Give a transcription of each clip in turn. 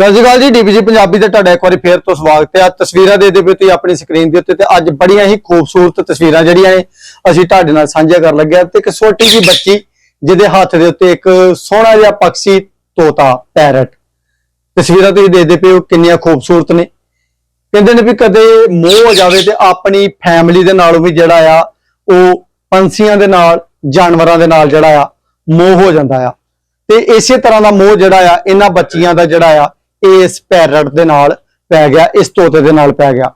ਸਤਿ ਸ਼੍ਰੀ ਅਕਾਲ ਜੀ ਡੀਬੀਜੀ ਪੰਜਾਬੀ ਤੇ ਤੁਹਾਡਾ ਇੱਕ ਵਾਰੀ ਫੇਰ ਤੋਂ ਸਵਾਗਤ ਹੈ। ਆ ਤਸਵੀਰਾਂ ਦੇ ਦੇ ਤੁਸੀਂ ਆਪਣੀ ਸਕਰੀਨ ਦੇ ਉੱਤੇ ਤੇ ਅੱਜ ਬੜੀਆਂ ਹੀ ਖੂਬਸੂਰਤ ਤਸਵੀਰਾਂ ਜਿਹੜੀਆਂ ਨੇ, ਅਸੀਂ ਤੁਹਾਡੇ ਨਾਲ ਸਾਂਝੀਆਂ ਕਰਨ ਲੱਗੇ ਹਾਂ ਤੇ ਇੱਕ ਛੋਟੀ ਜਿਹੀ ਬੱਚੀ ਜਿਹਦੇ ਹੱਥ ਦੇ ਉੱਤੇ ਇੱਕ ਸੋਹਣਾ ਜਿਹਾ ਪੰਛੀ ਤੋਤਾ, ਪੈਰਟ। ਤਸਵੀਰਾਂ ਤੁਸੀਂ ਦੇਖਦੇ ਪਏ ਹੋ, ਕਿੰਨੀਆਂ ਖੂਬਸੂਰਤ ਨੇ। ਕਹਿੰਦੇ ਨੇ ਵੀ ਕਦੇ ਮੋਹ ਹੋ ਜਾਵੇ ਤੇ ਆਪਣੀ ਫੈਮਿਲੀ ਦੇ ਨਾਲੋਂ ਵੀ ਜਿਹੜਾ ਆ, ਉਹ ਪੰਛੀਆਂ ਦੇ ਨਾਲ, ਜਾਨਵਰਾਂ ਦੇ ਨਾਲ ਜਿਹੜਾ ਆ, ਮੋਹ ਹੋ ਜਾਂਦਾ ਆ। ਤੇ ਇਸੇ ਤਰ੍ਹਾਂ ਦਾ ਮੋਹ ਜਿਹੜਾ ਆ, ਇਹਨਾਂ ਬੱਚੀਆਂ ਦਾ ਜਿਹੜਾ ਆ ਇਸ ਪੈਰਟ ਦੇ ਨਾਲ ਪੈ ਗਿਆ, ਇਸ ਤੋਤੇ ਦੇ ਨਾਲ ਪੈ ਗਿਆ।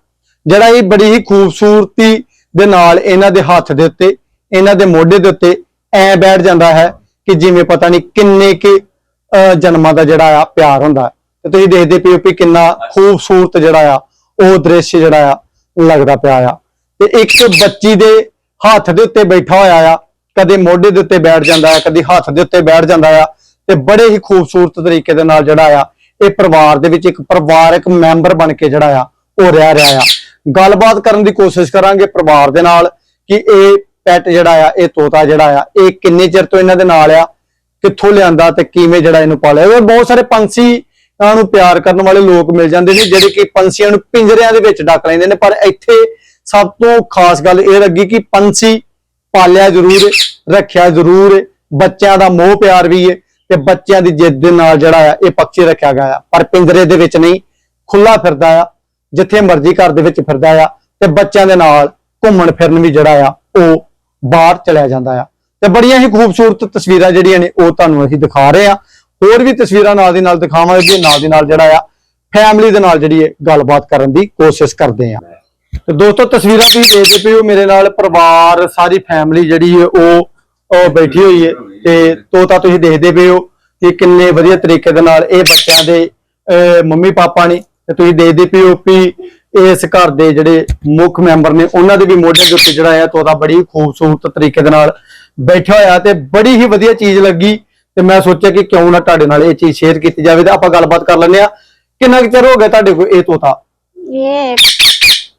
ਜਿਹੜਾ ਇਹ ਬੜੀ ਹੀ ਖੂਬਸੂਰਤੀ ਦੇ ਨਾਲ ਇਹਨਾਂ ਦੇ ਹੱਥ ਦੇ ਉੱਤੇ, ਇਹਨਾਂ ਦੇ ਮੋਢੇ ਦੇ ਉੱਤੇ ਐ ਬੈਠ ਜਾਂਦਾ ਹੈ ਕਿ ਜਿਵੇਂ ਪਤਾ ਨਹੀਂ ਕਿੰਨੇ ਕਿ ਜਨਮਾਂ ਦਾ ਜਿਹੜਾ ਆ ਪਿਆਰ ਹੁੰਦਾ ਤੇ ਤੁਸੀਂ ਦੇਖਦੇ ਪਏ ਹੋ ਕਿੰਨਾ ਖੂਬਸੂਰਤ ਜਿਹੜਾ ਆ, ਉਹ ਦ੍ਰਿਸ਼ ਜਿਹੜਾ ਆ ਲੱਗਦਾ ਪਿਆ ਆ। ਤੇ ਇੱਕ ਬੱਚੀ ਦੇ ਹੱਥ ਦੇ ਉੱਤੇ ਬੈਠਾ ਹੋਇਆ ਆ, ਕਦੇ ਮੋਢੇ ਦੇ ਉੱਤੇ ਬੈਠ ਜਾਂਦਾ ਆ ਕਦੇ ਹੱਥ ਦੇ ਉੱਤੇ ਬੈਠ ਜਾਂਦਾ ਆ। ਤੇ ਬੜੇ ਹੀ ਖੂਬਸੂਰਤ ਤਰੀਕੇ ਦੇ ਨਾਲ ਜਿਹੜਾ ਆ ਇਹ ਪਰਿਵਾਰ ਦੇ ਵਿੱਚ ਇੱਕ ਪਰਿਵਾਰਕ ਮੈਂਬਰ ਬਣ ਕੇ ਜਿਹੜਾ ਆ, ਉਹ ਰਹਿ ਰਿਹਾ ਆ। ਗੱਲਬਾਤ ਕਰਨ ਦੀ ਕੋਸ਼ਿਸ਼ ਕਰਾਂਗੇ ਪਰਿਵਾਰ ਦੇ ਨਾਲ ਕਿ ਇਹ ਪੈਟ ਜਿਹੜਾ ਆ, ਇਹ ਤੋਤਾ ਜਿਹੜਾ ਆ, ਇਹ ਕਿੰਨੇ ਚਿਰ ਤੋਂ ਇਹਨਾਂ ਦੇ ਨਾਲ ਆ, ਕਿੱਥੋਂ ਲਿਆਂਦਾ ਤੇ ਕਿਵੇਂ ਜਿਹੜਾ ਇਹਨੂੰ ਪਾਲਿਆ। ਉਹ ਬਹੁਤ ਸਾਰੇ ਪੰਛੀ ਨੂੰ ਪਿਆਰ ਕਰਨ ਵਾਲੇ ਲੋਕ ਮਿਲ ਜਾਂਦੇ ਨੇ, ਜਿਹੜੇ ਕਿ ਪੰਛੀਆਂ ਨੂੰ ਪਿੰਜਰਿਆਂ ਦੇ ਵਿੱਚ ਡੱਕ ਲੈਂਦੇ ਨੇ। ਪਰ ਇੱਥੇ ਸਭ ਤੋਂ ਖਾਸ ਗੱਲ ਇਹ ਲੱਗੀ ਕਿ ਪੰਛੀ ਪਾਲਿਆ ਜ਼ਰੂਰ, ਰੱਖਿਆ ਜ਼ਰੂਰ। ਹੈ ਬੱਚਿਆਂ ਦਾ ਮੋਹ ਪਿਆਰ ਵੀ ਹੈ ਤੇ ਬੱਚਿਆਂ ਦੀ ਜਿੱਦ ਦੇ ਨਾਲ ਜਿਹੜਾ ਆ, ਇਹ ਪੰਛੀ ਰੱਖਿਆ ਗਿਆ ਆ। ਪਰ ਪਿੰਜਰੇ ਦੇ ਵਿੱਚ ਨਹੀਂ ਖੁੱਲਾ ਫਿਰਦਾ ਆ, ਜਿੱਥੇ ਮਰਜ਼ੀ ਘਰ ਦੇ ਵਿੱਚ ਫਿਰਦਾ ਆ ਤੇ ਬੱਚਿਆਂ ਦੇ ਨਾਲ ਘੁੰਮਣ ਫਿਰਨ ਵੀ ਜਿਹੜਾ ਆ, ਉਹ ਬਾਹਰ ਚਲਿਆ ਜਾਂਦਾ ਆ। ਤੇ ਬੜੀਆਂ ਹੀ ਖੂਬਸੂਰਤ ਤਸਵੀਰਾਂ ਜਿਹੜੀਆਂ ਨੇ, ਉਹ ਤੁਹਾਨੂੰ ਅਸੀਂ ਦਿਖਾ ਰਹੇ ਆ ਹੋਰ ਵੀ ਤਸਵੀਰਾਂ ਨਾਲ ਦੀ ਨਾਲ ਦਿਖਾਵਾਂਗੇ ਨਾਲ ਦੀ ਨਾਲ ਜਿਹੜਾ ਆ ਫੈਮਿਲੀ ਦੇ ਨਾਲ ਜਿਹੜੀ ਹੈ ਗੱਲਬਾਤ ਕਰਨ ਦੀ ਕੋਸ਼ਿਸ਼ ਕਰਦੇ ਆ ਤੇ ਦੋਸਤੋ, ਤਸਵੀਰਾਂ ਤੁਸੀਂ ਦੇਖਦੇ ਪਏ ਹੋ ਮੇਰੇ ਨਾਲ ਪਰਿਵਾਰ, ਸਾਰੀ ਫੈਮਿਲੀ ਜਿਹੜੀ ਹੈ ਉਹ ਬੈਠੀ ਹੋਈ ਹੈ। ਤੇ ਤੋਤਾ ਤੁਸੀਂ ਦੇਖਦੇ ਪਏ ਹੋ ਕਿ ਕਿੰਨੇ ਵਧੀਆ ਤਰੀਕੇ ਦੇ ਨਾਲ ਇਹ ਬੱਚਿਆਂ ਦੇ ਮੰਮੀ ਪਾਪਾ ਨੇ ਤੇ ਤੁਸੀਂ ਦੇਖਦੇ ਪਏ ਹੋ ਕਿ ਇਸ ਘਰ ਦੇ ਜਿਹੜੇ ਮੁੱਖ ਮੈਂਬਰ ਨੇ ਉਹਨਾਂ ਦੇ ਵੀ ਮੋਢੇ ਦੇ ਉੱਤੇ ਜਿਹੜਾ ਹੈ ਤੋਤਾ ਬੜੀ ਖੂਬਸੂਰਤ ਤਰੀਕੇ ਦੇ ਨਾਲ ਬੈਠਾ ਹੋਇਆ ਤੇ ਬੜੀ ਹੀ ਵਧੀਆ ਚੀਜ਼ ਲੱਗੀ ਤੇ ਮੈਂ ਸੋਚਿਆ ਕਿ ਕਿਉਂ ਨਾ ਤੁਹਾਡੇ ਨਾਲ ਇਹ ਚੀਜ਼ ਸ਼ੇਅਰ ਕੀਤੀ ਜਾਵੇ ਤੇ ਆਪਾਂ ਗੱਲਬਾਤ ਕਰ ਲੈਂਦੇ ਆ ਕਿੰਨਾ ਕੁ ਚਿਰ ਹੋ ਗਿਆ ਤੁਹਾਡੇ ਕੋਲ ਇਹ ਤੋਤਾ? ਇਹ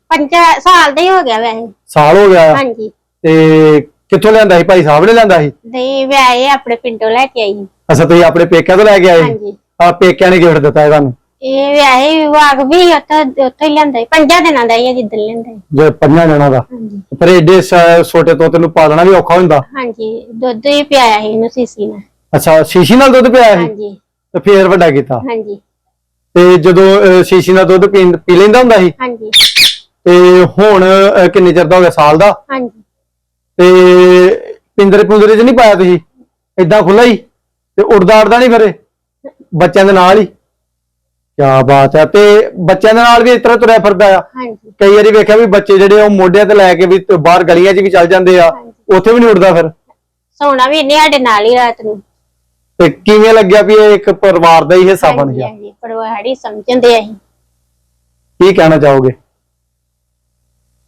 ਪੰਜਾ ਸਾਲ ਦਾ ਹੀ ਹੋ ਗਿਆ ਵੈਸੇ। ਸਾਲ ਹੋ ਗਿਆ ਆ। ਹਾਂਜੀ। ਤੇ ਕਿੱਥੋਂ ਲਿਆਂਦਾ ਸੀ? ਭਾਈ ਸਾਹਿਬ ਨੇ ਲਿਆਂਦਾ ਸੀ? ਨਹੀਂ ਵੈਸੇ ਆਪਣੇ ਪਿੰਡੋਂ ਲੈ ਕੇ ਆਈ। ਸੀ। ਅੱਛਾ ਤੁਸੀਂ ਆਪਣੇ ਪੇਕਿਆਂ ਤੋਂ ਲੈ ਕੇ ਆਏ? ਹਾਂਜੀ। ਆ ਪੇਕਿਆਂ ਨੇ ਗਿਫਟ ਦਿੱਤਾ ਇਹ ਤੁਹਾਨੂੰ? ਇਹ ਵੈਸੇ ਵਾਗ ਵੀ ਉੱਥੇ ਉੱਥੇ ਹੀ ਲੈਂਦਾ ਸੀ। ਪੰਜਾਂ ਦਿਨਾਂ ਦਾ ਹੀ ਆ ਜਿੱਦਣ ਲੈਂਦਾ ਸੀ। ਜੇ ਪੰਜਾਂ ਜਣਾ ਦਾ? ਹਾਂਜੀ। ਪਰ ਏਡੇ ਸ- ਛੋਟੇ ਤੋਤੇ ਨੂੰ ਪਾਲਣਾ ਵੀ ਔਖਾ ਹੁੰਦਾ। ਹਾਂਜੀ ਦੁੱਧ ਹੀ ਪਿਆਇਆ ਸੀ ਇਹਨੂੰ ਸੀਸੀ ਨਾਲ। ਅੱਛਾ ਸ਼ੀਸ਼ੀ ਨਾਲ ਦੁੱਧ ਪਿਆਇਆ ਸੀ? ਹਾਂਜੀ। ਤੇ ਫੇਰ ਵੱਡਾ ਕੀਤਾ? ਹਾਂਜੀ। ਤੇ ਜਦੋਂ ਅਹ, ਸ਼ੀਸ਼ੀ ਨਾਲ ਦੁੱਧ ਪੀਂ- ਪੀ ਲੈਂਦਾ ਹੁੰਦਾ ਸੀ? ਹਾਂਜੀ। ਤੇ ਹੁਣ ਅਹ, ਕਿੰਨੇ ਚਿਰ ਦਾ ਹੋ ਗਿਆ? ਸਾਲ ਦਾ? ਹਾਂਜੀ। ਤੇ ਪਿੰਦਰੇ ਪੁੰਦਰੇ ਚ ਨਹੀਂ ਪਾਇਆ ਤੁਸੀਂ? ਏਦਾਂ ਖੁੱਲਾ ਹੀ? ਤੇ ਉੜਦਾ ਅੜਦਾ ਨਹੀਂ ਫਿਰੇ ਬੱਚਿਆਂ ਦੇ ਨਾਲ ਹੀ? ਕੀ ਬਾਤ ਹੈ। ਤੇ ਬੱਚਿਆਂ ਦੇ ਨਾਲ ਵੀ ਇਸ ਤਰ੍ਹਾਂ ਤੁਰਿਆ ਫਿਰਦਾ ਆ? ਹਾਂਜੀ। ਕਈ ਵਾਰੀ ਵੇਖਿਆ ਵੀ ਬੱਚੇ ਜਿਹੜੇ ਉਹ ਮੋਢਿਆਂ ਤੇ ਲੈ ਕੇ ਵੀ ਬਾਹਰ ਗਲੀਆਂ 'ਚ ਵੀ ਚੱਲ ਜਾਂਦੇ ਆ। ਉੱਥੇ ਵੀ ਨਹੀਂ ਉੱਡਦਾ ਫਿਰ? ਸੌਣਾ ਵੀ ਇਹਨੇ ਸਾਡੇ ਨਾਲ ਹੀ ਰਾਤ ਨੂੰ। ਤੇ ਕਿਵੇਂ ਲੱਗਿਆ ਵੀ ਇਹ ਇੱਕ ਪਰਿਵਾਰ ਦਾ ਹੀ ਹਿੱਸਾ ਬਣ ਗਿਆ? ਹਾਂਜੀ ਪਰਿਵਾਰ ਹੀ ਸਮਝਦੇ ਅਸੀਂ। ਕੀ ਕਹਿਣਾ ਚਾਹੋਗੇ?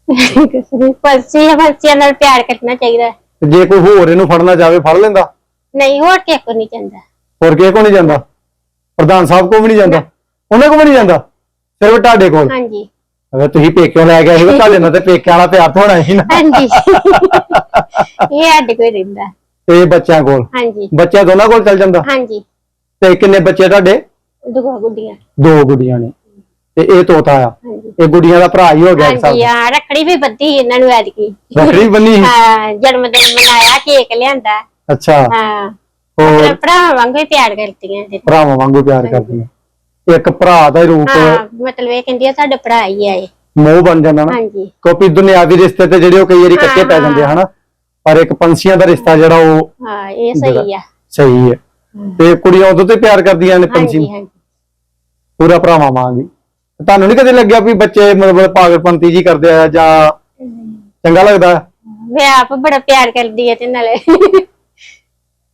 ਪੰਛੀ ਪੰਛੀਆਂ ਨਾਲ ਪਿਆਰ ਕਰਨਾ ਚਾਹੀਦਾ। ਤੇ ਜੇ ਕੋਈ ਹੋਰ ਇਹਨੂੰ ਫੜਨਾ ਚਾਹਵੇ ਫੜ ਲੈਂਦਾ। ਨਹੀਂ ਹੋਰ ਕਿਸੇ ਕੋ ਨਹੀਂ ਜਾਂਦਾ। ਹੋਰ ਕਿਸੇ ਕੋ ਨਹੀਂ ਜਾਂਦਾ। ਪ੍ਰਧਾਨ ਸਾਹਿਬ ਕੋ ਵੀ ਨਹੀਂ ਜਾਂਦਾ। ਉਹਨਾਂ ਕੋ ਵੀ ਨਹੀਂ ਜਾਂਦਾ। ਸਿਰਫ ਤੁਹਾਡੇ ਕੋਲ। ਹਾਂਜੀ। ਅਗਰ ਤੁਸੀਂ ਪੇਕਿਓਂ ਲੈ ਕੇ ਆਏ ਹੋ ਤੁਹਾਡੇ ਨਾਲ ਤੇ ਪੇਕਿਆਂ ਵਾਲਾ ਪਿਆਰ ਤਾਂ ਹੋਣਾ ਹੀ ਨਾ। ਹਾਂਜੀ। ਇਹ ਸਾਡੇ ਕੋਈ ਰਹਿੰਦਾ। ਤੇ ਬੱਚਿਆਂ ਕੋਲ। ਹਾਂਜੀ। ਬੱਚਿਆਂ ਦੋਨਾਂ ਕੋਲ ਚੱਲ ਜਾਂਦਾ? ਹਾਂਜੀ। ਤੇ ਕਿੰਨੇ ਬੱਚੇ ਤੁਹਾਡੇ? ਦੁਗੋ ਗੁੱਡੀਆਂ। ਦੋ ਗੁੱਡੀਆਂ ਨੇ। ਤੇ ਇਹ ਤੋਤਾ ਆ। ਹਾਂਜੀ। ਇਹ ਗੁੱਡੀਆਂ ਦਾ ਭਰਾ ਹੀ ਹੋ ਗਿਆ ਇੱਕ ਹਾਂਜੀ ਆ ਰੱਖੜੀ ਵੀ ਬੱਧੀ ਇਹਨਾਂ ਨੂੰ ਐਤਕੀ। ਰੱਖੜੀ ਬੰਨੀ ਸੀ? ਹਾਂ ਜਨਮ ਦਿਨ ਮਨਾਇਆ ਕੇਕ ਲਿਆਂਦਾ। ਅੱਛਾ। ਹਾਂ। ਹੋਰ? ਭਰਾ ਵਾਂਗੂ ਹੀ ਪਿਆਰ ਕਰਦੀਆਂ ਇਹਦੇ ਭਰਾਵਾਂ ਵਾਂਗੂ ਪਿਆਰ ਕਰਦੀ ਹੈ ਇੱਕ ਭਰਾ ਦਾ ਹੀ ਰੂਪ ਹਾਂ ਮਤਲਬ ਇਹ ਕਹਿੰਦੀ ਆ ਸਾਡੇ ਭਰਾ ਹੀ ਆਏ ਮੋਹ ਬਣ ਜਾਂਦਾ ਨਾ। ਹਾਂਜੀ। ਕਿਉਂਕਿ ਦੁਨਿਆਵੀ ਰਿਸ਼ਤੇ ਤੇ ਜਿਹੜੇ ਉਹ ਕਈ ਵਾਰੀ ਕੱਚੇ ਪੈ ਹਾਂ, ਜਾਂਦੇ ਆ ਹਨਾ? ਪਰ ਇੱਕ ਪੰਛੀਆਂ ਦਾ ਰਿਸ਼ਤਾ ਜਿਹੜਾ ਉਹ ਹਾਂ ਇਹ ਸਹੀ ਆ। ਸਹੀ ਹੈ। ਤੇ ਕੁੜੀਆਂ ਉਦੋਂ ਤੇ ਪਿਆਰ ਕਰਦੀਆਂ ਨੇ ਪੰਛੀ ਹਾਂਜੀ ਨੂੰ ਹਾਂਜੀ। ਪੂਰਾ ਭਰਾਵਾਂ ਵਾਂਗ ਹੀ। ਤੁਹਾਨੂੰ ਨਹੀਂ ਕਦੇ ਲੱਗਿਆ ਵੀ ਬੱਚੇ ਮਤਲਬ ਪਾਗਲਪੰਤੀ ਜੀ ਕਰਦੇ ਆ ਜਾਂ ਚੰਗਾ ਲੱਗਦਾ? ਹੈ? ਮੈਂ ਆਪ ਬੜਾ ਪਿਆਰ ਕਰਦੀ ਆ ਤੇ ਨਾਲੇ।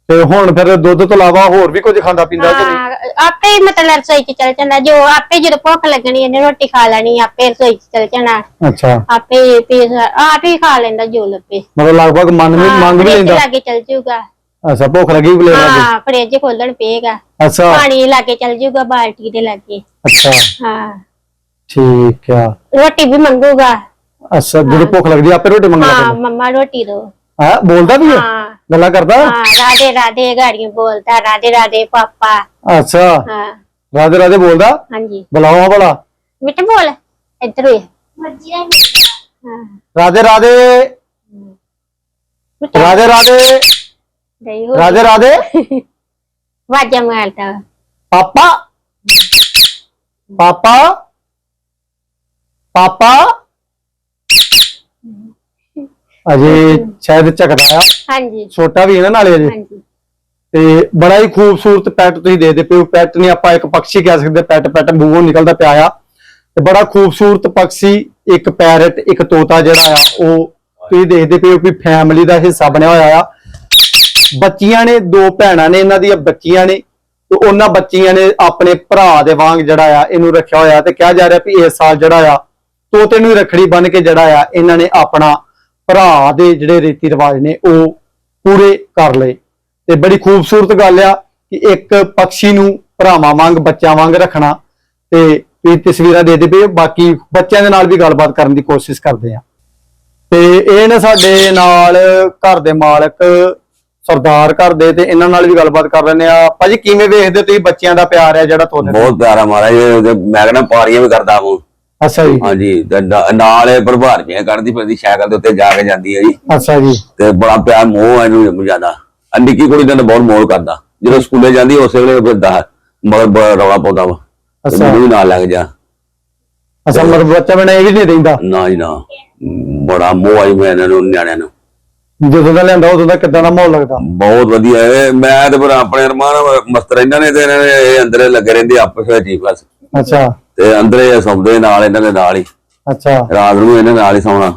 ਤੇ ਹੁਣ ਫਿਰ ਦੁੱਧ ਤੋਂ ਇਲਾਵਾ ਹੋਰ ਵੀ ਕੁਝ ਖਾਂਦਾ ਪੀਂਦਾ ਕਿ ਨਹੀਂ? ਹਾਂ, ਆਪੇ ਹੀ ਮਤਲਬ ਰਸੋਈ ਚ ਚਲ ਜਾਂਦਾ। ਜੋ ਆਪੇ ਜਦੋਂ ਭੁੱਖ ਲੱਗਣੀ ਇਹਨੇ ਰੋਟੀ ਖਾ ਲੈਣੀ ਆਪੇ ਰਸੋਈ ਚ ਚਲ ਜਾਣਾ। ਅੱਛਾ। ਆਪੇ ਪੀਸ ਆਪ ਹੀ ਖਾ ਲੈਂਦਾ ਜੋ ਲੱਭੇ। ਮਤਲਬ ਲਗਭਗ ਮਨ ਵੀ ਮੰਗ ਵੀ ਲੈਂਦਾ। ਲਾਗੇ ਚਲ ਜਾਊਗਾ। ਅੱਛਾ ਭੁੱਖ ਲੱਗੀ ਵੀ ਲੈ ਲਾਂਗੇ। ਹਾਂ ਫ੍ਰਿਜ ਖੋਲਣ ਪਏਗਾ। ਅੱਛਾ। ਪਾਣੀ ਲਾਗੇ ਚਲ ਜਾਊਗਾ ਬਾਲਟੀ ਦੇ ਲਾਗੇ। ਅੱਛਾ। ਹਾਂ। ਠੀਕ ਆ ਰੋਟੀ ਵੀ ਮੰਗੂਗਾ ਅੱਛਾ ਜਦੋਂ ਭੁੱਖ ਲੱਗਦੀ ਆ, ਆਪੇ ਰੋਟੀ ਮੰਗ ਹਾਂ ਲੈਂਦਾ ਮੰਮਾ ਰੋਟੀ ਦੋ ਹਾਂ ਬੋਲਦਾ ਵੀ ਹੈ ਹਾਂ ਗੱਲਾਂ ਕਰਦਾ ਹਾਂ ਰਾਧੇ ਰਾਧੇ ਗਾੜੀਆਂ ਬੋਲਦਾ ਰਾਧੇ ਰਾਧੇ ਪਾਪਾ ਅੱਛਾ ਹਾਂ ਰਾਧੇ ਰਾਧੇ ਬੋਲਦਾ ਹਾਂਜੀ ਬੁਲਾਓ ਭਲਾ ਮਿੱਠੇ ਬੋਲ ਇੱਧਰ ਹੋਏ ਹਾਂ ਰਾਧੇ ਰਾਧੇ ਮਿੱਠੇ ਰਾਧੇ ਰਾਧੇ ਗਈ ਹੋ ਰਾਧੇ ਰਾਧੇ ਵਾਜਾ ਮਾਰਦਾ ਪਾਪਾ ਪਾਪਾ ਪਾਪਾ। ਅਜੇ ਸ਼ਾਇਦ ਝਕਦਾ ਆ। ਹਾਂਜੀ। ਛੋਟਾ ਵੀ ਹੈ ਨਾ ਨਾਲੇ ਅਜੇ। ਹਾਂਜੀ। ਤੇ ਬੜਾ ਹੀ ਖੂਬਸੂਰਤ ਪੈਟ ਤੁਸੀਂ ਦੇਖਦੇ ਪਏ ਹੋ। ਪੈਟ ਨਹੀਂ ਆਪਾਂ ਇੱਕ ਪੰਛੀ ਕਹਿ ਸਕਦੇ ਪੈਟ ਪੈਟ ਮੂੰਹੋਂ ਨਿਕਲਦਾ ਪਿਆ ਆ। ਤੇ ਬੜਾ ਖੂਬਸੂਰਤ ਪੰਛੀ ਇੱਕ ਪੈਰਟ ਇੱਕ ਤੋਤਾ ਜਿਹੜਾ ਆ ਉਹ ਤੁਸੀਂ ਦੇਖਦੇ ਪਏ ਹੋ ਕਿ ਫੈਮਿਲੀ ਦਾ ਹਿੱਸਾ ਬਣਿਆ ਹੋਇਆ ਆ। ਬੱਚੀਆਂ ਨੇ ਦੋ ਭੈਣਾਂ ਨੇ ਇਹਨਾਂ ਦੀਆਂ ਬੱਚੀਆਂ ਨੇ। ਤੇ ਉਹਨਾਂ ਬੱਚੀਆਂ ਨੇ ਆਪਣੇ ਭਰਾ ਦੇ ਵਾਂਗ ਜਿਹੜਾ ਆ ਇਹਨੂੰ ਰੱਖਿਆ ਹੋਇਆ। ਤੇ ਕਿਹਾ ਜਾ ਰਿਹਾ ਵੀ ਇਸ ਸਾਲ ਜਿਹੜਾ ਆ ਤੋਤੇ ਨੂੰ ਹੀ ਰੱਖੜੀ ਬੰਨ ਕੇ ਜਿਹੜਾ ਆ, ਇਹਨਾਂ ਨੇ ਆਪਣਾ ਭਰਾ ਦੇ ਜਿਹੜੇ ਰੀਤੀ ਰਿਵਾਜ ਨੇ, ਉਹ ਪੂਰੇ ਕਰ ਲਏ। ਤੇ ਬੜੀ ਖੂਬਸੂਰਤ ਗੱਲ ਆ ਕਿ ਇੱਕ ਪੰਛੀ ਨੂੰ ਭਰਾਵਾਂ ਵਾਂਗ, ਬੱਚਿਆਂ ਵਾਂਗ ਰੱਖਣਾ ਤੇ ਤੁਸੀਂ ਤਸਵੀਰਾਂ ਦੇ ਦੇ ਪਏ ਬਾਕੀ ਬੱਚਿਆਂ ਦੇ ਨਾਲ ਵੀ ਗੱਲਬਾਤ ਕਰਨ ਦੀ ਕੋਸ਼ਿਸ਼ ਕਰਦੇ ਆ। ਤੇ ਇਹ ਨੇ ਸਾਡੇ ਨਾਲ ਘਰ ਦੇ ਮਾਲਕ ਸਰਦਾਰ ਘਰ ਦੇ ਤੇ ਇਹਨਾਂ ਨਾਲ ਵੀ ਗੱਲਬਾਤ ਕਰ ਲੈਂਦੇ ਆ। ਭਾਜੀ, ਕਿਵੇਂ ਵੇਖਦੇ ਹੋ ਤੁਸੀਂ ਬੱਚਿਆਂ ਦਾ ਪਿਆਰ ਆ ਜਿਹੜਾ ਤੋਤੇ ਦਾ? ਬਹੁਤ ਪਿਆਰਾ ਮਹਾਰਾਜ, ਮੈਂ ਕਹਿੰਦਾ ਪਾਰੀਆਂ ਵੀ ਕਰਦਾ ਹੂੰ ਅੱਛਾ ਜੀ। ਹਾਂਜੀ ਤੇ ਨਾ- ਨਾਲ ਇਹ ਪ੍ਰਭਾਰ ਜਿਹਾ ਕੱਢਦੀ ਫਿਰਦੀ ਸਾਈਕਲ ਦੇ ਉੱਤੇ ਜਾ ਕੇ ਜਾਂਦੀ ਹੈ ਜੀ। ਅੱਛਾ ਜੀ। ਤੇ ਬੜਾ ਪਿਆਰ ਮੋਹ ਹੈ ਇਹਨੂੰ ਜ਼ਿਆਦਾ। ਨਿੱਕੀ ਕੁੜੀ ਦਾ ਤਾਂ ਬਹੁਤ ਮੋਹ ਕਰਦਾ। ਜਦੋਂ ਸਕੂਲੇ ਜਾਂਦੀ ਉਸੇ ਵੇਲੇ ਫਿਰਦਾ ਮਗਰ ਬ- ਰੌਲਾ ਪਾਉਂਦਾ ਵਾ। ਤੇ ਅੱਛਾ। ਮੈਨੂੰ ਵੀ ਨਾਲ ਲੱਗ ਜਾ। ਅੱਛਾ ਮਰ ਬੱਚਾ ਬਣਾ ਇਹ ਵੀ ਨਹੀਂ ਰਹਿੰਦਾ ਨਾ ਜੀ ਨਾ। ਬੜਾ ਮੋਹ ਆਈ ਮੈਂ ਇਹਨਾਂ ਨੂੰ ਨਿਆਣਿਆਂ ਨੂੰ। ਜਦੋਂ ਦਾ ਲਿਆਂਦਾ ਉਦੋਂ ਦਾ ਕਿੱਦਾਂ ਦਾ ਮਾਹੌਲ ਲੱਗਦਾ? ਬਹੁਤ ਵਧੀਆ। ਹੈ ਮੈਂ ਤੇ ਫਿਰ ਆਪਣੇ ਅਰਮਾਨ ਮਸਤ ਰਹਿੰਦਾ ਨੇ ਤੇ ਇਹਨਾਂ ਨੇ ਇਹ ਅੰਦਰੇ ਲੱਗੇ ਰਹਿੰਦੇ ਆਪਸ ਵਿੱਚ ਹੀ ਬਸ। ਅੱਛਾ। ਤੇ ਅੰਦਰੇ ਸੌਂਦੇ ਨਾਲ ਇਹਨਾਂ ਦੇ ਨਾਲ ਹੀ। ਅੱਛਾ। ਰਾਤ ਨੂੰ ਇਹਨਾਂ ਨਾਲ ਹੀ ਸੌਣਾ।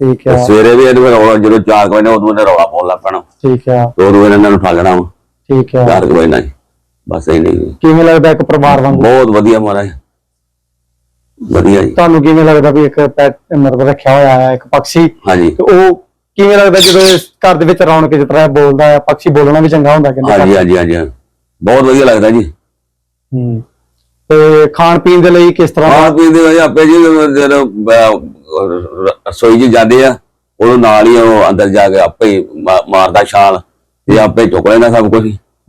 ਠੀਕ ਹੈ ਸਵੇਰੇ ਵੀ ਇਹਨੂੰ ਰੌਲਾ ਜਦੋਂ 4 ਵਜੇ ਉਦੋਂ ਇਹਨੇ ਰੌਲਾ ਪਾਉਣ ਲੱਗ ਪੈਣਾ। ਠੀਕ ਹੈ ਤੇ ਉਦੋਂ ਇਹਨਾਂ ਨੂੰ ਠਾਲਣਾ ਵਾ। ਠੀਕ ਹੈ 4 ਵਜੇ ਨਾਲ। ਬਸ ਇਹ ਨਹੀਂ। ਕਿਵੇਂ ਲੱਗਦਾ ਇੱਕ ਪਰਿਵਾਰ ਵਾਂਗੂ? ਬਹੁਤ ਵਧੀਆ ਮਹਾਰਾਜ। ਵਧੀਆ ਜੀ। ਤੁਹਾਨੂੰ ਕਿਵੇਂ ਲੱਗਦਾ ਵੀ ਇੱਕ ਪੈਟ ਮਤਲਬ ਰੱਖਿਆ ਹੋਇਆ ਹੈ ਇੱਕ ਪੰਛੀ ਹਾਂਜੀ। ਤੇ ਉਹ ਕਿਵੇਂ ਲੱਗਦਾ ਜਦੋਂ ਘਰ ਦੇ ਵਿੱਚ ਰੌਣਕ ਜਿਸ ਤਰ੍ਹਾਂ ਇਹ ਬੋਲਦਾ ਹੈ ਪੰਛੀ ਬੋਲਣਾ ਵੀ ਚੰਗਾ ਹੁੰਦਾ ਕਹਿੰਦੇ ਹਾਂਜੀ ਹਾਂਜੀ ਹਾਂਜੀ। ਬਹੁਤ ਵਧੀਆ ਲੱਗਦਾ ਜੀ। ਹੂੰ। ਤੇ ਖਾਣ ਪੀਣ ਦੇ ਲਈ ਕਿਸ ਤਰ੍ਹਾਂ? ਖਾਣ ਪੀਣ ਦੇ ਵਿੱਚ ਆਪੇ ਜੀ ਜਦੋਂ ਰਸੋਈ 'ਚ ਜਾਂਦੇ ਆ ਉਦੋਂ ਨਾਲ ਹੀ ਉਹ ਅੰਦਰ ਜਾ ਕੇ ਆਪੇ ਹੀ ਮਾ- ਮਾਰਦਾ ਛਾਲ ਤੇ ਆਪੇ ਚੁੱਕ ਲੈਂਦਾ ਸਭ ਕੁਝ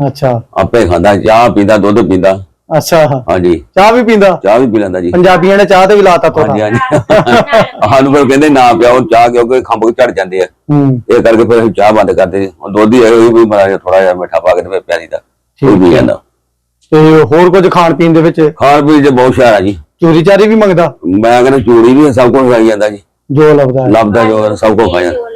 ਅੱਛਾ। ਆਪੇ ਖਾਂਦਾ ਚਾਹ ਪੀਂਦਾ ਦੁੱਧ ਪੀਂਦਾ। ਅੱਛਾ। ਹਾਂਜੀ। ਚਾਹ ਵੀ ਪੀਂਦਾ? ਚਾਹ ਵੀ ਪੀ ਲੈਂਦਾ ਜੀ। ਪੰਜਾਬੀਆਂ ਨੇ ਚਾਹ ਤੇ ਵੀ ਲਾਤਾ ਹਾਂਜੀ ਹਾਂਜੀ। ਸਾਨੂੰ ਫਿਰ ਕਹਿੰਦੇ ਨਾ ਪਿਆਓ ਚਾਹ ਕਿਉਂਕਿ ਖੰਭ ਚੜ ਜਾਂਦੇ ਆ। ਹੂੰ। ਇਹ ਕਰਕੇ ਫਿਰ ਅਸੀਂ ਚਾਹ ਬੰਦ ਕਰਦੇ। ਜੀ ਹੁਣ ਦੁੱਧ ਹੀ ਹੈ ਉਹ ਵੀ ਮਾਰਾ ਥੋੜਾ ਜਿਹਾ ਮਿੱਠਾ ਪਾ ਕੇ ਤੇ ਫਿਰ ਪਿਆਰੀ ਦਾ। ਉਹ ਵੀ ਤੇ ਹੋਰ ਕੁਝ ਖਾਣ ਪੀਣ ਦੇ ਵਿੱਚ? ਖਾਣ ਪੀਣ 'ਚ ਬਹੁਤ ਹੁਸ਼ਿਆਰ ਆ ਜੀ। ਚੋਰੀ ਚਾਰੀ ਵੀ ਮੰਗਦਾ? ਮੈਂ ਕਹਿੰਦਾ ਚੂੜੀ ਵੀ ਸਭ ਕੁਝ ਖਾਈ ਜਾਂਦਾ ਜੀ। ਜੋ ਲੱਭਦਾ ਹੈ। ਲੱਭਦਾ ਜੋ ਸਭ ਕੁਝ ਖਾਈ ਜਾਂਦਾ।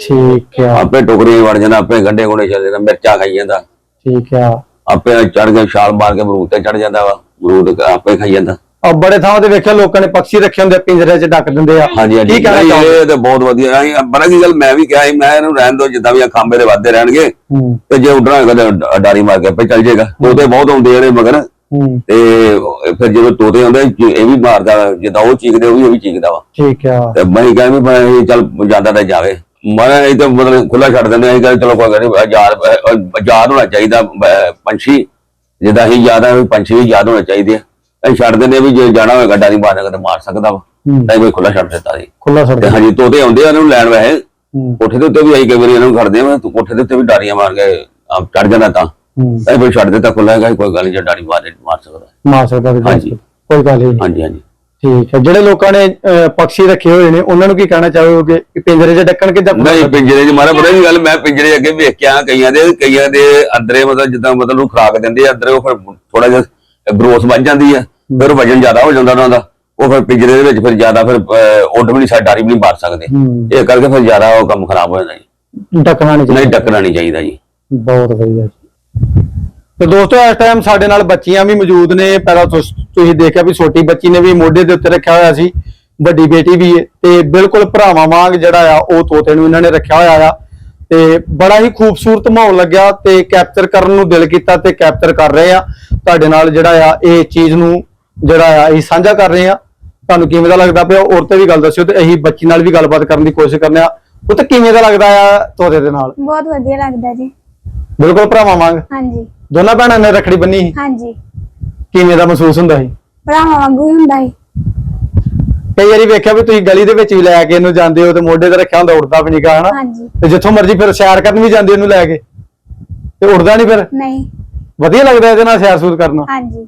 ਠੀਕ ਹੈ ਆਪੇ ਟੁਕਰੀ ਵੜ ਜਾਂਦਾ ਆਪੇ ਗੰਡੇ ਗੁੰਡੇ ਚੱਲ ਜਾਂਦਾ ਮਿਰਚਾਂ ਖਾਈ ਜਾਂਦਾ। ਠੀਕ ਹੈ ਆਪੇ ਚੜ ਕੇ ਛਾਲ ਮਾਰ ਕੇ ਅਮਰੂਦ ਤੇ ਚੜ ਜਾਂਦਾ ਵਾ ਅਮਰੂਦ ਆਪੇ ਖਾਈ ਜਾਂਦਾ। ਆ ਬੜੇ ਥਾਵਾਂ ਤੇ ਵੇਖਿਆ ਲੋਕਾਂ ਨੇ ਪੰਛੀ ਰੱਖੇ ਹੁੰਦੇ ਆ, ਪਿੰਜਰੇ 'ਚ ਡੱਕ ਦਿੰਦੇ ਆ। ਹਾਂਜੀ ਹਾਂਜੀ। ਕੀ ਕਹਿਣਾ ਨਹੀਂ, ਚਾਹੋਗੇ? ਇਹ ਤੇ ਬਹੁਤ ਵਧੀਆ। ਅਸੀਂ ਬੜਾ ਕੀ ਗੱਲ ਮੈਂ ਵੀ ਕਿਹਾ ਸੀ ਮੈਂ ਇਹਨੂੰ ਰਹਿਣ ਦੋ ਜਿੱਦਾਂ ਵੀ ਆ ਖਾਂਬੇ ਦੇ ਵਾਧੇ ਰਹਿਣਗੇ ਹੂੰ। ਤੇ ਜੇ ਉੱਡਣਾ ਹੋਏਗਾ ਤਾਂ ਡਾਰੀ ਮਾਰ ਕੇ ਆਪੇ ਚੱਲ ਜਾਏਗਾ। ਤੋਤੇ ਬਹੁਤ ਆਉਂਦੇ ਨੇ ਮਗਰ। ਹੂੰ। ਤੇ ਫਿਰ ਜਦੋਂ ਤੋਤੇ ਆਉਂਦੇ ਇਹ ਵੀ ਮਾਰਦਾ ਜਿੱਦਾਂ ਉਹ ਚੀਕਦੇ ਉਹ ਵੀ ਇਹ ਵੀ ਚੀਕਦਾ ਵਾ। ਠੀਕ ਹੈ ਤੇ ਮੈਂ ਕਿਹਾ ਵੀ ਮੈਂ ਇਹ ਚੱਲ ਜਾਂਦਾ ਤਾਂ ਜਾਵੇ। ਮੈਂ ਇਹ ਤਾਂ ਮਤਲਬ ਖੁੱਲਾ ਛੱਡ ਦਿੰਦੇ ਆ ਕਿ ਚਲੋ ਕੋਈ ਗੱਲ ਨਹੀਂ ਆਜ਼ਾਦ ਅਹ ਹੋਣਾ ਚਾਹੀਦਾ ਅਹ ਪੰਛੀ। ਜਿੱਦਾਂ ਹੀ ਯਾਦ ਆ ਵੀ ਪੰਛੀ ਵੀ ਆਜ਼ਾਦ ਹੋਣੇ ਚਾਹੀਦੇ ਆ। ਅਸੀਂ ਛੱਡ ਦਿੰਦੇ ਵੀ ਜੇ ਜਾਣਾ ਹੋਏਗਾ ਡਾਰੀ ਮਾਰਨਾ ਤਾਂ ਮਾਰ ਸਕਦਾ ਵਾ। ਤਾਂ ਕੋਈ ਖੁੱਲਾ ਛੱਡ ਦਿੱਤਾ ਜੀ ਖੁੱਲਾ ਛੱਡ ਤੇ ਹਾਂਜੀ ਤੋਤੇ ਆਉਂਦੇ ਆ ਇਹਨੂੰ ਲੈਣ ਵੈਸੇ। ਕੋਠੇ ਦੇ ਉੱਤੇ ਵੀ ਆਈ ਕਈ ਵਾਰੀ ਇਹਨੂੰ ਖੜਦੇ ਆ ਤੂੰ ਕੋਠੇ ਦੇ ਉੱਤੇ ਵੀ ਡਾਰੀਆਂ ਮਾਰ ਕੇ ਆਪ ਚੜ ਜਾਂਦਾ ਤਾਂ। ਹੂੰ। ਤਾਂ ਫਿਰ ਛੱਡ ਦਿੱਤਾ ਖੁੱਲਾ ਹੈਗਾ ਕੋਈ ਗੱਲ ਨਹੀਂ ਜੇ ਡਾਰੀ ਮਾਰ ਮਾਰ ਸਕਦਾ। ਮਾਰ ਸਕਦਾ ਵੀ ਹਾਂਜੀ। ਕੋਈ ਗੱਲ ਨਹੀਂ। ਹਾਂਜੀ ਹਾਂਜੀ। ਠੀਕ ਹੈ। ਜਿਹੜੇ ਲੋਕਾਂ ਨੇ ਪੰਛੀ ਰੱਖੇ ਹੋਏ ਨੇ ਉਹਨਾਂ ਨੂੰ ਕੀ ਕਹਿਣਾ ਚਾਹੋਗੇ? ਕਿ ਪਿੰਜਰੇ 'ਚ ਡੱਕਣ ਕਿ ਜਾਂ ਨਹੀਂ ਪਿੰਜਰੇ 'ਚ ਮਾਰਾ ਪਤਾ ਨਹੀਂ ਗੱਲ ਮੈਂ ਪਿੰਜਰੇ ਅੱਗੇ ਵੇਖ ਕੇ ਆ ਕਈਆਂ ਦੇ ਕਈਆਂ ਦੇ ਅੰਦਰੇ ਮਤਲਬ ਜਿੱਦਾਂ ਮਤਲਬ ਨੂੰ ਖੁਰਾਕ ਦਿੰਦੇ ਆ ਅੰਦਰੇ ਉਹ ਫਿਰ ਥੋੜਾ ਜਿਹਾ ਗਰੋਥ ਵੱਧ ਜਾਂਦੀ ਆ। ਫਿਰ ਵਜਨ ਜ਼ਿਆਦਾ ਹੋ ਜਾਂਦਾ ਉਹਨਾਂ ਦਾ ਉਹ ਫਿਰ ਪਿੰਜਰੇ ਦੇ ਵਿੱਚ ਫਿਰ ਜ਼ਿਆਦਾ ਫਿਰ ਉੱਡ ਵੀ ਨਹੀਂ ਸਕਦਾ ਡਾਰੀ ਵੀ ਨਹੀਂ ਮਾਰ ਸਕਦੇ। ਇਹ ਕਰਕੇ ਫਿਰ ਜ਼ਿਆਦਾ ਉਹ ਕੰਮ ਖਰਾਬ ਹੋ ਜਾਂਦਾ ਜੀ। ਡੱਕਣਾ ਨਹੀਂ ਨਹੀਂ ਟੱਕਣਾ ਨਹੀਂ ਚਾਹੀਦਾ ਜੀ। ਬਹੁਤ ਵਧੀਆ ਜੀ। ਤੇ ਦੋਸਤੋ ਇਸ ਟਾਈਮ ਸਾਡੇ ਨਾਲ ਬੱਚੀਆਂ ਵੀ ਮੌਜੂਦ ਨੇ। ਪਹਿਲਾਂ ਤੁਸੀਂ ਦੇਖਿਆ ਵੀ ਛੋਟੀ ਬੱਚੀ ਨੇ ਵੀ ਮੋਢੇ ਦੇ ਉੱਤੇ ਰੱਖਿਆ ਹੋਇਆ ਸੀ। ਵੱਡੀ ਬੇਟੀ ਵੀ ਹੈ ਤੇ ਬਿਲਕੁਲ ਭਰਾਵਾਂ ਵਾਂਗ ਜਿਹੜਾ ਆ ਉਹ ਤੋਤੇ ਨੂੰ ਇਹਨਾਂ ਨੇ ਰੱਖਿਆ ਹੋਇਆ ਆ। ਤੇ ਬੜਾ ਹੀ ਖੂਬਸੂਰਤ ਮਾਹੌਲ ਲੱਗਿਆ ਤੇ ਕੈਪਚਰ ਕਰਨ ਨੂੰ ਦਿਲ ਕੀਤਾ ਤੇ ਕੈਪਚਰ ਕਰ ਰਹੇ ਆ। ਤੁਹਾਡੇ ਨਾਲ ਜਿਹੜਾ ਆ ਇਹ ਚੀਜ਼ ਨੂੰ ਜਿਹੜਾ ਆ ਇਹ ਸਾਂਝਾ ਕਰ ਰਹੇ ਆ ਤੁਹਾਨੂੰ ਕਿਵੇਂ ਦਾ ਲੱਗਦਾ ਪਿਆ? ਔਰ ਤੇ ਵੀ ਗੱਲ ਦੱਸਿਓ ਤੇ ਅਸੀਂ ਬੱਚੀ ਨਾਲ ਵੀ ਗੱਲਬਾਤ ਕਰਨ ਦੀ ਕੋਸ਼ਿਸ਼ ਕਰਨੇ ਆ ਉਹ ਤੇ ਕਿਵੇਂ ਦਾ ਲੱਗਦਾ ਆ ਤੋਤੇ ਦੇ ਨਾਲ? ਬਹੁਤ ਵਧੀਆ ਲੱਗਦਾ ਜੀ। ਬਿਲਕੁਲ ਭਰਾਵਾਂ ਵਾਂਗ? ਹਾਂਜੀ। ਦੋਨਾਂ ਭੈਣਾਂ ਨੇ ਰੱਖੜੀ ਬੰਨੀ ਸੀ? ਹਾਂਜੀ। ਕਿਵੇਂ ਦਾ ਮਹਿਸੂਸ ਹੁੰਦਾ ਸੀ? ਭਰਾਵਾਂ ਵਾਂਗੂ ਹੀ ਹੁੰਦਾ ਹੈ ਕਈ ਵਾਰੀ ਵੇਖਿਆ ਵੀ ਤੁਸੀਂ ਗਲੀ ਦੇ ਵਿੱਚ ਵੀ ਲੈ ਕੇ ਇਹਨੂੰ ਜਾਂਦੇ ਹੋ ਤੇ ਮੋਢੇ ਤੇ ਰੱਖਿਆ ਹੁੰਦਾ ਉੱਡਦਾ ਵੀ ਨਹੀਂਗਾ ਹਨਾ? ਹਾਂਜੀ। ਤੇ ਜਿੱਥੋਂ ਮਰਜ਼ੀ ਫਿਰ ਸੈਰ ਕਰਨ ਵੀ ਜਾਂਦੇ ਇਹਨੂੰ ਲੈ ਕੇ। ਤੇ ਉੱਡਦਾ ਨਹੀਂ ਫਿਰ? ਨਹੀਂ। ਵਧੀਆ ਲੱਗਦਾ ਇਹਦੇ ਨਾਲ ਸੈਰ ਸੂਰ ਕਰਨਾ। ਹਾਂਜੀ।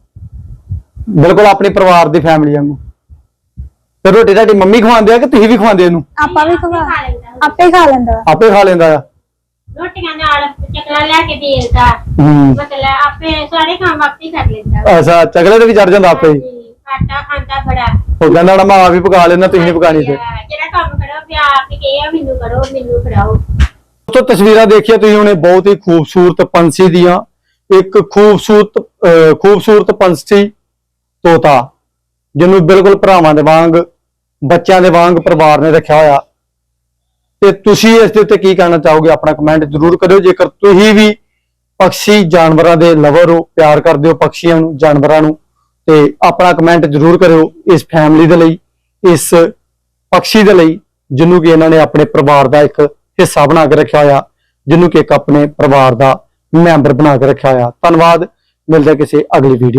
ਬਿਲਕੁਲ ਆਪਣੇ ਪਰਿਵਾਰ ਦੀ ਫੈਮਿਲੀ ਵਾਂਗੂ। ਤੇ ਰੋਟੀ ਤੁਹਾਡੀ ਮੰਮੀ ਖਵਾਉਂਦੇ ਆ ਕਿ ਤੁਸੀਂ ਵੀ ਖਵਾਉਂਦੇ ਇਹਨੂੰ? ਆਪਾਂ ਵੀ ਖਵਾ ਖਾ ਲੈਂਦਾ ਆਪੇ ਖਾ ਲੈਂਦਾ ਵਾ। ਆਪੇ ਖਾ ਲੈਂਦਾ ਆ। ਰੋਟੀਆਂ ਨਾਲ ਚਕਲਾ ਲੈ ਕੇ ਦੇਦਾ ਹੂੰ। ਮਤਲਬ ਆਪੇ ਸਾਰੇ ਕੰਮ ਆਪੇ ਕਰ ਲੈਂਦਾ ਅੱਛਾ ਚਗਲੇ ਤੇ ਵੀ ਚੜ ਜਾਂਦਾ ਆਪੇ ਹੀ। ਹਾਂਜੀ, ਆਟਾ ਖਾਂਦਾ ਬੜਾ। ਉਹ ਕਹਿੰਦਾ ਨਾ ਮੈਂ ਆਪ ਹੀ ਪਕਾ ਲੈਣਾ ਤੁਸੀਂ ਨਹੀਂ ਪਕਾਣੀ ਤੇ ਜਿਹੜਾ ਕੰਮ ਕਰੋ ਵੀ ਆਪ ਹੀ ਕਹੇ ਮੈਨੂੰ ਕਰੋ ਮੈਨੂੰ ਫੜਾਓ। ਦੋਸਤੋ ਤਸਵੀਰਾਂ ਦੇਖੀਆਂ ਤੁਸੀਂ ਹੁਣੇ ਬਹੁਤ ਹੀ ਖੂਬਸੂਰਤ ਪੰਛੀ ਦੀਆਂ। ਇੱਕ ਖੂਬਸੂਰਤ ਅਹ ਖੂਬਸੂਰਤ ਪੰਛੀ ਤੋਤਾ, ਜਿਹਨੂੰ ਬਿਲਕੁਲ ਭਰਾਵਾਂ ਦੇ ਵਾਂਗ, ਬੱਚਿਆਂ ਦੇ ਵਾਂਗ ਪਰਿਵਾਰ ਨੇ ਰੱਖਿਆ ਹੋਇਆ। ਤੇ ਤੁਸੀਂ ਇਸ ਦੇ ਉੱਤੇ ਕੀ ਕਹਿਣਾ ਚਾਹੋਗੇ? ਆਪਣਾ ਕਮੈਂਟ ਜ਼ਰੂਰ ਕਰਿਓ। ਜੇਕਰ ਤੁਸੀਂ ਵੀ ਪੰਛੀ ਜਾਨਵਰਾਂ ਦੇ ਲਵਰ ਹੋ, ਪਿਆਰ ਕਰਦੇ ਹੋ ਪੰਛੀਆਂ ਨੂੰ, ਜਾਨਵਰਾਂ ਨੂੰ, ਤੇ ਆਪਣਾ ਕਮੈਂਟ ਜ਼ਰੂਰ ਕਰਿਓ ਇਸ ਫੈਮਿਲੀ ਦੇ ਲਈ, ਇਸ ਪੰਛੀ ਦੇ ਲਈ, ਜਿਹਨੂੰ ਕਿ ਇਹਨਾਂ ਨੇ ਆਪਣੇ ਪਰਿਵਾਰ ਦਾ ਇੱਕ ਹਿੱਸਾ ਬਣਾ ਕੇ ਰੱਖਿਆ ਹੋਇਆ, ਜਿਹਨੂੰ ਕਿ ਇੱਕ ਆਪਣੇ ਪਰਿਵਾਰ ਦਾ ਮੈਂਬਰ ਬਣਾ ਕੇ ਰੱਖਿਆ ਹੋਇਆ। ਧੰਨਵਾਦ। ਮਿਲਦੇ ਕਿਸੇ ਅਗਲੀ ਵੀਡੀਓ